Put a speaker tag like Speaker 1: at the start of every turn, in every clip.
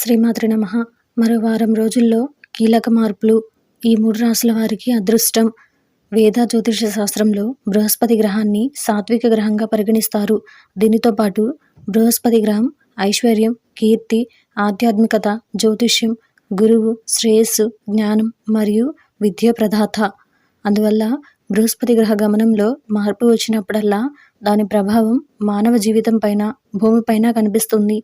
Speaker 1: శ్రీమాత్రి నమ. మరో వారం రోజుల్లో కీలక మార్పులు. ఈ మూడు రాసుల వారికి అదృష్టం. వేద జ్యోతిష శాస్త్రంలో బృహస్పతి గ్రహాన్ని సాత్విక గ్రహంగా పరిగణిస్తారు. దీనితో పాటు బృహస్పతి గ్రహం ఐశ్వర్యం కీర్తి ఆధ్యాత్మికత జ్యోతిష్యం గురువు శ్రేయస్సు జ్ఞానం మరియు విద్య ప్రదాత అందువల్ల బృహస్పతి గ్రహ గమనంలో మార్పు వచ్చినప్పుడల్లా దాని ప్రభావం మానవ జీవితం పైన భూమిపైన కనిపిస్తుంది.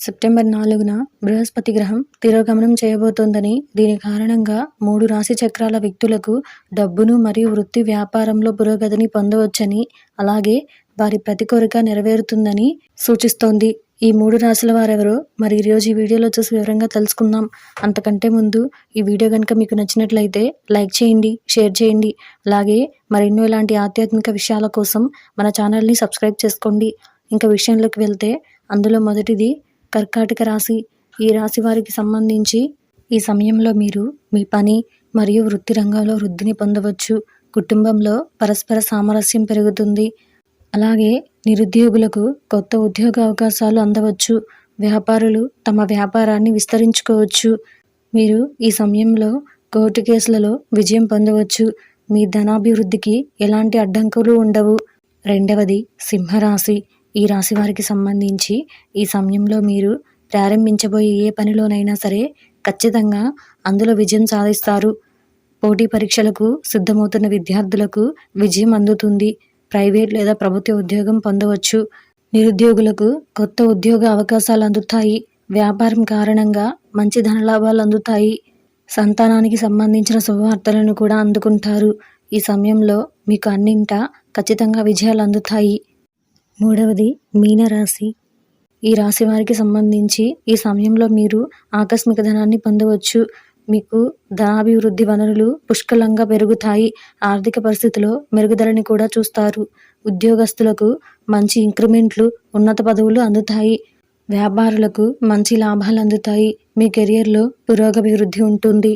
Speaker 1: సెప్టెంబర్ నాలుగున బృహస్పతి గ్రహం తిరోగమనం చేయబోతోందని దీని కారణంగా మూడు రాశి చక్రాల వ్యక్తులకు డబ్బును మరియు వృత్తి వ్యాపారంలో పురోగతిని పొందవచ్చని అలాగే వారి ప్రతి కోరిక నెరవేరుతుందని సూచిస్తోంది. ఈ మూడు రాశుల వారెవరో మరి ఈరోజు ఈ వీడియోలో చూసి వివరంగా తెలుసుకుందాం. అంతకంటే ముందు ఈ వీడియో కనుక మీకు నచ్చినట్లయితే లైక్ చేయండి షేర్ చేయండి. అలాగే మరెన్నో ఇలాంటి ఆధ్యాత్మిక విషయాల కోసం మన ఛానల్ని సబ్స్క్రైబ్ చేసుకోండి. ఇంకా విషయంలోకి వెళ్తే అందులో మొదటిది కర్కాటక రాశి. ఈ రాశి వారికి సంబంధించి ఈ సమయంలో మీరు మీ పని మరియు వృత్తి రంగంలో వృద్ధిని పొందవచ్చు. కుటుంబంలో పరస్పర సామరస్యం పెరుగుతుంది. అలాగే నిరుద్యోగులకు కొత్త ఉద్యోగ అవకాశాలు అందవచ్చు. వ్యాపారులు తమ వ్యాపారాన్ని విస్తరించుకోవచ్చు. మీరు ఈ సమయంలో కోర్టు కేసులలో విజయం పొందవచ్చు. మీ ధనాభివృద్ధికి ఎలాంటి అడ్డంకులు ఉండవు. రెండవది సింహరాశి. ఈ రాశి వారికి సంబంధించి ఈ సమయంలో మీరు ప్రారంభించబోయే ఏ పనిలోనైనా సరే ఖచ్చితంగా అందులో విజయం సాధిస్తారు. పోటీ పరీక్షలకు సిద్ధమవుతున్న విద్యార్థులకు విజయం అందుతుంది. ప్రైవేట్ లేదా ప్రభుత్వ ఉద్యోగం పొందవచ్చు. నిరుద్యోగులకు కొత్త ఉద్యోగ అవకాశాలు అందుతాయి. వ్యాపారం కారణంగా మంచి ధనలాభాలు అందుతాయి. సంతానానికి సంబంధించిన శుభవార్తలను కూడా అందుకుంటారు. ఈ సమయంలో మీకు అన్నింటా ఖచ్చితంగా విజయాలు అందుతాయి. మూడవది మీనరాశి. ఈ రాశి వారికి సంబంధించి ఈ సమయంలో మీరు ఆకస్మిక ధనాన్ని పొందవచ్చు. మీకు ధనాభివృద్ధి వనరులు పుష్కలంగా పెరుగుతాయి. ఆర్థిక పరిస్థితిలో మెరుగుదలని కూడా చూస్తారు. ఉద్యోగస్తులకు మంచి ఇంక్రిమెంట్లు ఉన్నత పదవులు అందుతాయి. వ్యాపారులకు మంచి లాభాలు అందుతాయి. మీ కెరియర్లో పురోగభివృద్ధి ఉంటుంది.